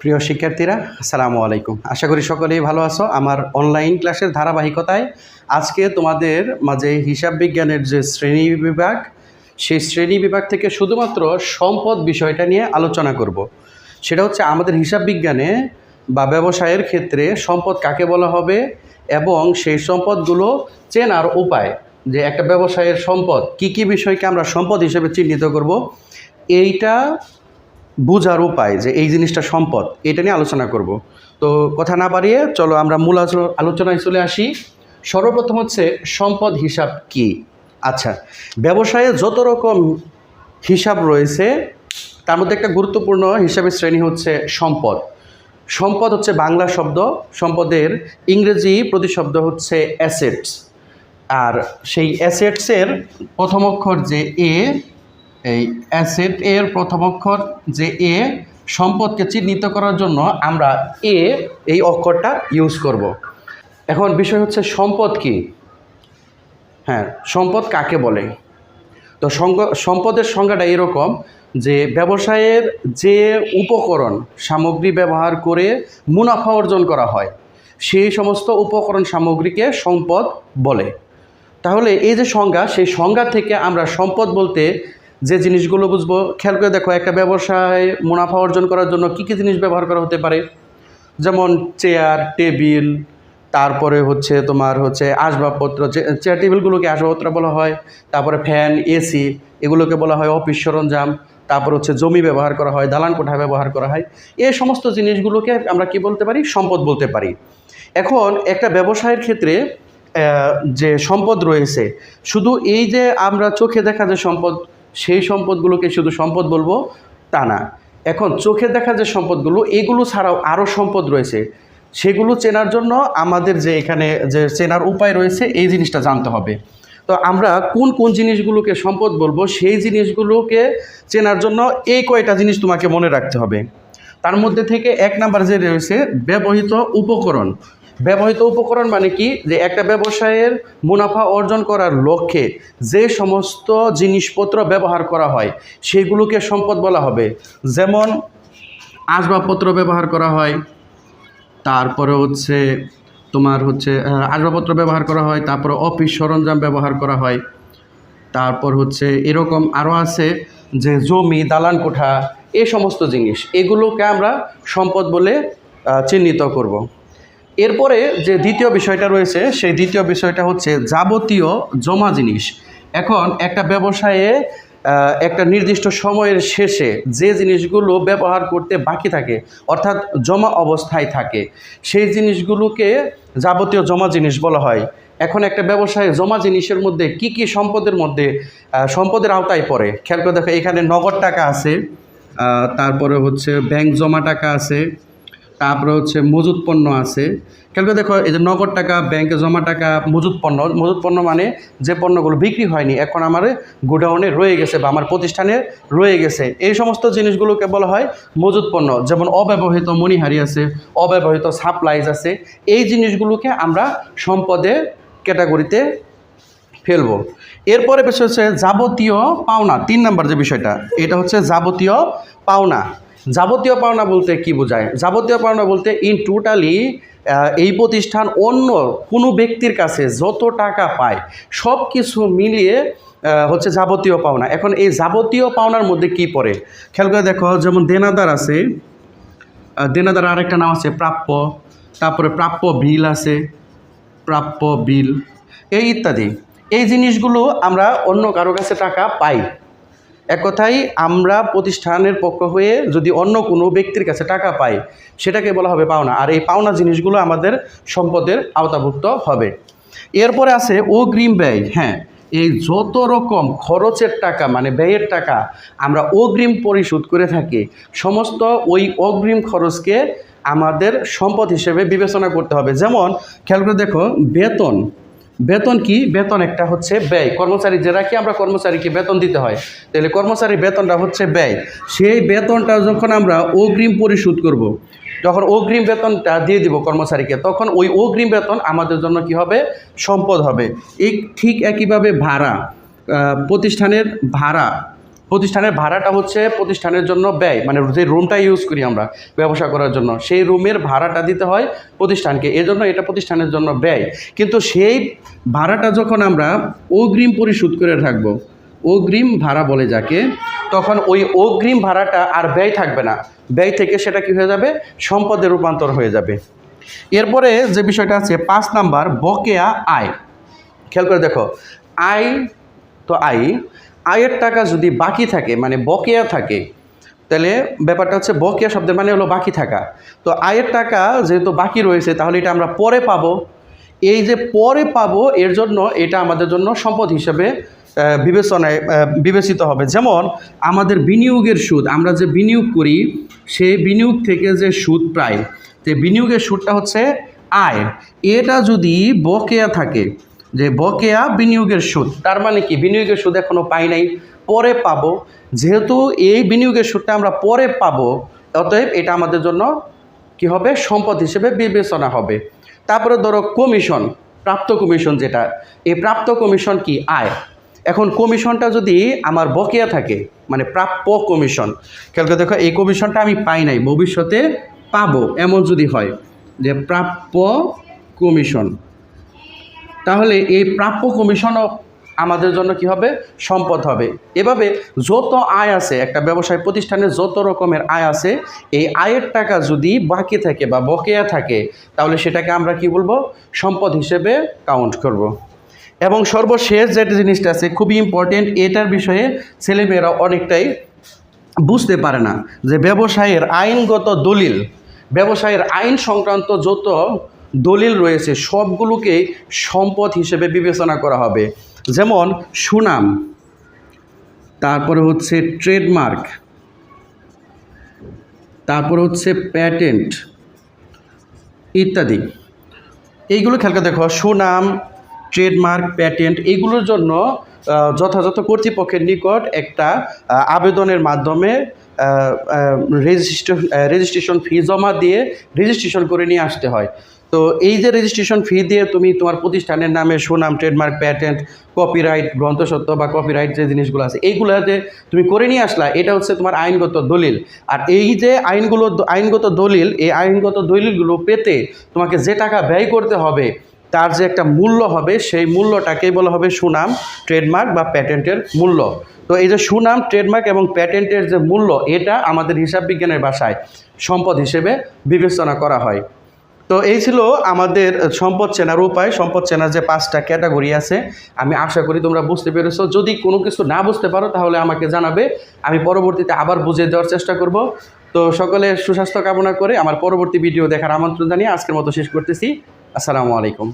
প্রিয় শিক্ষার্থীরা, আসসালামু আলাইকুম আশা করি সকলেই ভালো আছো আমার অনলাইন ক্লাসের ধারাবাহিকতায় আজকে তোমাদের মাঝে হিসাব বিজ্ঞানের যে শ্রেণি বিভাগ, সেই শ্রেণি বিভাগ থেকে শুধুমাত্র সম্পদ বিষয়টা নিয়ে আলোচনা করব। সেটা হচ্ছে আমাদের হিসাব বিজ্ঞানে বা ব্যবসায়ের ক্ষেত্রে সম্পদ কাকে বলা হবে এবং সেই সম্পদগুলো চেনার উপায়, যে একটা ব্যবসায়ের সম্পদ, কি কি বিষয়কে আমরা সম্পদ হিসেবে চিহ্নিত করব, এইটা বোঝার উপায় যে এই জিনিসটা সম্পদ, এটা নিয়ে আলোচনা করব। তো কথা না বাড়িয়ে চলো আমরা মূল আলো- আলোচনায় চলে আসি। সর্বপ্রথম হচ্ছে সম্পদ হিসাব কি? আচ্ছা ব্যবসায়ে যত রকম হিসাব রয়েছে, তার মধ্যে একটা গুরুত্বপূর্ণ হিসাবের শ্রেণি হচ্ছে সম্পদ। সম্পদ হচ্ছে বাংলা শব্দ, সম্পদের ইংরেজি প্রতিশব্দ হচ্ছে অ্যাসেটস আর সেই অ্যাসেটসের প্রথম অক্ষর যে এ এই অ্যাসেট এর প্রথম অক্ষর যে এ সম্পদকে চিহ্নিত করার জন্য আমরা এ এই অক্ষরটা ইউজ করব। এখন বিষয় হচ্ছে সম্পদ কি? হ্যাঁ সম্পদ কাকে বলে? তো সম্পদের সংজ্ঞাটা এরকম যে ব্যবসায়ের যে উপকরণ, সামগ্রী ব্যবহার করে মুনাফা অর্জন করা হয়, সেই সমস্ত উপকরণ সামগ্রীকে সম্পদ বলে। তাহলে এই যে সংজ্ঞা, সেই সংজ্ঞা থেকে আমরা সম্পদ বলতে যে জিনিসগুলো বুঝব, খেয়াল করে দেখো, একটা ব্যবসায় মুনাফা অর্জন করার জন্য কী কী জিনিস ব্যবহার করা হতে পারে? যেমন চেয়ার টেবিল তারপরে হচ্ছে তোমার হচ্ছে আসবাবপত্র চেয়ার টেবিলগুলোকে আসবাবপত্র বলা হয়, তারপরে ফ্যান এসি এগুলোকে বলা হয় অফিস সরঞ্জাম, তারপর হচ্ছে জমি ব্যবহার করা হয়, দালান কোঠা ব্যবহার করা হয় এই সমস্ত জিনিসগুলোকে আমরা কি বলতে পারি? সম্পদ বলতে পারি। এখন একটা ব্যবসায়ের ক্ষেত্রে যে সম্পদ রয়েছে, শুধু এই যে আমরা চোখে দেখা যে সম্পদ সেই সম্পদগুলোকে শুধু সম্পদ বলব তা না। এখন চোখে দেখা যে সম্পদগুলো, এগুলো ছাড়াও আরও সম্পদ রয়েছে। সেগুলো চেনার জন্য আমাদের যে এখানে যে চেনার উপায় রয়েছে, এই জিনিসটা জানতে হবে। তো আমরা কোন কোন জিনিসগুলোকে সম্পদ বলব, সেই জিনিসগুলোকে চেনার জন্য এই কয়টা জিনিস তোমাকে মনে রাখতে হবে। তার মধ্যে থেকে এক নাম্বার যে রয়েছে, ব্যবহৃত উপকরণ। ব্যবহৃত উপকরণ মানে কি? যে একটা ব্যবসায়ের মুনাফা অর্জন করার লক্ষ্যে যে সমস্ত জিনিসপত্র ব্যবহার করা হয়, সেগুলোকে সম্পদ বলা হবে। যেমন আসবাবপত্র ব্যবহার করা হয়, তারপরে হচ্ছে তোমার হচ্ছে আসবাবপত্র ব্যবহার করা হয়, তারপরে অফিস সরঞ্জাম ব্যবহার করা হয়, তারপর হচ্ছে এরকম আরও আছে যে জমি, দালান কোঠা, এ সমস্ত জিনিস। এগুলোকে আমরা সম্পদ বলে চিহ্নিত করব। এরপরে যে দ্বিতীয় বিষয়টা রয়েছে, সেই দ্বিতীয় বিষয়টা হচ্ছে যাবতীয় জমা জিনিস। এখন একটা ব্যবসায়ে একটা নির্দিষ্ট সময়ের শেষে যে জিনিসগুলো ব্যবহার করতে বাকি থাকে, অর্থাৎ জমা অবস্থায় থাকে, সেই জিনিসগুলোকে যাবতীয় জমা জিনিস বলা হয়। এখন একটা ব্যবসায় জমা জিনিসের মধ্যে কি কি সম্পদের মধ্যে সম্পদের আওতায় পড়ে? খেয়াল করে দেখো, এখানে নগদ টাকা আছে তারপরে হচ্ছে ব্যাংক জমা টাকা আছে তারপরে হচ্ছে মজুত পণ্য আছে। খেয়াল করে দেখো, এই যে নগদ টাকা ব্যাংকে জমা টাকা, মজুত পণ্য মজুত পণ্য মানে যে পণ্যগুলো বিক্রি হয়নি, এখন আমার গোডাউনে রয়ে গেছে বা আমার প্রতিষ্ঠানে রয়ে গেছে। এই সমস্ত জিনিসগুলোকে বলা হয় মজুত পণ্য। যেমন অব্যবহৃত মণিহারি আছে, অব্যবহৃত সাপ্লাইজ আছে, এই জিনিসগুলোকে আমরা সম্পদে ক্যাটাগরিতে ফেলব। এরপরে বিষয় হচ্ছে যাবতীয় পাওনা, তিন নম্বর যে বিষয়টা, এটা হচ্ছে যাবতীয় পাওনা। যাবতীয় পাওনা বলতে কি বোঝায়? যাবতীয় পাওনা বলতে ইন টোটালি এই প্রতিষ্ঠান অন্য কোনো ব্যক্তির কাছে যত টাকা পায় সব কিছু মিলিয়ে হচ্ছে যাবতীয় পাওনা। এখন এই যাবতীয় পাওনার মধ্যে কি পড়ে? খেয়াল করে দেখো, যেমন দেনাদার আছে দেনাদার আরেকটা নাম আছে, প্রাপ্য, তারপরে প্রাপ্য বিল আছে, প্রাপ্য বিল, এই ইত্যাদি। এই জিনিসগুলো আমরা অন্য কারও কাছে টাকা পাই। এক কথায় আমরা প্রতিষ্ঠানের পক্ষ হয়ে যদি অন্য কোনো ব্যক্তির কাছে টাকা পাই, সেটাকে বলা হবে পাওনা। আর এই পাওনা জিনিসগুলো আমাদের সম্পদের আওতাভুক্ত হবে। এরপরে আছে অগ্রিম ব্যয়। হ্যাঁ এই যত রকম খরচের টাকা মানে ব্যয়ের টাকা আমরা অগ্রিম পরিশোধ করে থাকি, সমস্ত ওই অগ্রিম খরচকে আমাদের সম্পদ হিসেবে বিবেচনা করতে হবে। যেমন, খেয়াল করে দেখো, বেতন। বেতন কি? বেতন একটা হচ্ছে ব্যয়। কর্মচারী যে রাখি আমরা কর্মচারীকে বেতন দিতে হয়? তাহলে কর্মচারীর বেতনটা হচ্ছে ব্যয়। সেই বেতনটা যখন আমরা অগ্রিম পরিশোধ করব। যখন অগ্রিম বেতনটা দিয়ে দিব কর্মচারীকে, তখন ওই অগ্রিম বেতন আমাদের জন্য কি হবে? সম্পদ হবে। এই ঠিক একইভাবে ভাড়া প্রতিষ্ঠানের ভাড়া প্রতিষ্ঠানের ভাড়াটা হচ্ছে প্রতিষ্ঠানের জন্য ব্যয় মানে যে রুমটা ইউজ করি আমরা ব্যবসা করার জন্য, সেই রুমের ভাড়াটা দিতে হয় প্রতিষ্ঠানকে। এজন্য এটা প্রতিষ্ঠানের জন্য ব্যয়। কিন্তু সেই ভাড়াটা যখন আমরা অগ্রিম পরিশোধ করে থাকব অগ্রিম ভাড়া বলে যাকে, তখন ওই অগ্রিম ভাড়াটা আর ব্যয় থাকবে না। ব্যয় থেকে সেটা কি হয়ে যাবে? সম্পদে রূপান্তর হয়ে যাবে। এরপরে যে বিষয়টা আছে, পাঁচ নাম্বার, বকেয়া আয়। খেয়াল করে দেখো, আয় তো আয় আয়ের টাকা যদি বাকি থাকে মানে বকেয়া থাকে, তাহলে ব্যাপারটা হচ্ছে বকেয়া শব্দের মানে হলো বাকি থাকা। তো আয়ের টাকা যেহেতু বাকি রয়েছে, তাহলে এটা আমরা পরে পাবো। এই যে পরে পাবো, এর জন্য এটা আমাদের জন্য সম্পদ হিসেবে বিবেচনায় বিবেচিত হবে। যেমন আমাদের বিনিয়োগের সুদ, আমরা যে বিনিয়োগ করি, সেই বিনিয়োগ থেকে যে সুদ প্রায় যে বিনিয়োগের সুদটা হচ্ছে আয়। এটা যদি বকেয়া থাকে যে বকেয়া বিনিয়োগের সুদ, তার মানে কি? বিনিয়োগের সুদ এখনও পাই নাই, পরে পাবো। যেহেতু এই বিনিয়োগের সুদটা আমরা পরে পাবো, অতএব এটা আমাদের জন্য কি হবে? সম্পদ হিসেবে বিবেচনা হবে। তারপরে ধরো কমিশন, প্রাপ্ত কমিশন যেটা, এই প্রাপ্ত কমিশন কি? আয়। এখন কমিশনটা যদি আমার বকেয়া থাকে মানে প্রাপ্য কমিশন, খেয়াল করে দেখো, এই কমিশনটা আমি পাই নাই, ভবিষ্যতে পাবো, এমন যদি হয়, যে প্রাপ্য কমিশন। তাহলে এই প্রাপ্য কমিশনও আমাদের জন্য কি হবে? সম্পদ হবে। এভাবে যত আয় আছে, একটা ব্যবসায় প্রতিষ্ঠানে যত রকমের আয় আছে, এই আয়ের টাকা যদি বাকি থাকে বা বকেয়া থাকে, তাহলে সেটাকে আমরা কি বলব? সম্পদ হিসেবে কাউন্ট করব। এবং সর্বশেষ যে জিনিসটা আছে, খুবই ইম্পর্টেন্ট এটার বিষয়ে ছেলেমেয়েরা অনেকটাই বুঝতে পারে না যে ব্যবসায়ের আইনগত দলিল, ব্যবসায়ের আইন সংক্রান্ত যত দলিল রয়েছে, সবগুলোকে সম্পদ হিসেবে বিবেচনা করা হবে। যেমন সুনাম, তারপরে হচ্ছে ট্রেডমার্ক, তারপর হচ্ছে প্যাটেন্ট ইত্যাদি। এইগুলো খেয়াল দেখো, সুনাম, ট্রেডমার্ক, প্যাটেন্ট এগুলোর জন্য যথাযথ কর্তৃপক্ষের নিকট একটা আবেদনের মাধ্যমে রেজিস্ট্রেশন রেজিস্ট্রেশন ফি জমা দিয়ে রেজিস্ট্রেশন করে নিয়ে আসতে হয়। তো এই যে রেজিস্ট্রেশন ফি দিয়ে তুমি তোমার প্রতিষ্ঠানের নামে সুনাম ট্রেডমার্ক প্যাটেন্ট কপিরাইট গ্রন্থসত্ত্ব বা কপিরাইট যে জিনিসগুলো আছে এইগুলো যে তুমি করে নিয়ে আসলা, এটা হচ্ছে তোমার আইনগত দলিল। আর এই যে আইনগুলো, আইনগত দলিল, এই আইনগত দলিলগুলো পেতে তোমাকে যে টাকা ব্যয় করতে হবে, তার যে একটা মূল্য হবে, সেই মূল্যটাকেই বলা হবে সুনাম ট্রেডমার্ক বা প্যাটেন্টের মূল্য। তো এই যে সুনাম ট্রেডমার্ক এবং প্যাটেন্টের যে মূল্য, এটা আমাদের হিসাব বিজ্ঞানের ভাষায় সম্পদ হিসেবে বিবেচনা করা হয়। তো এই ছিল আমাদের সম্পদ চেনার উপায়। সম্পদ চেনার যে পাঁচটা ক্যাটাগরি আছে, আমি আশা করি তোমরা বুঝতে পেরেছ। যদি কোনো কিছু না বুঝতে পারো, তাহলে আমাকে জানাবে। আমি পরবর্তীতে আবার বুঝে দেওয়ার চেষ্টা করব। তো সকলে সুস্বাস্থ্য কামনা করে আমার পরবর্তী ভিডিও দেখার আমন্ত্রণ জানিয়ে আজকের মতো শেষ করতেছি। আসসালামু আলাইকুম।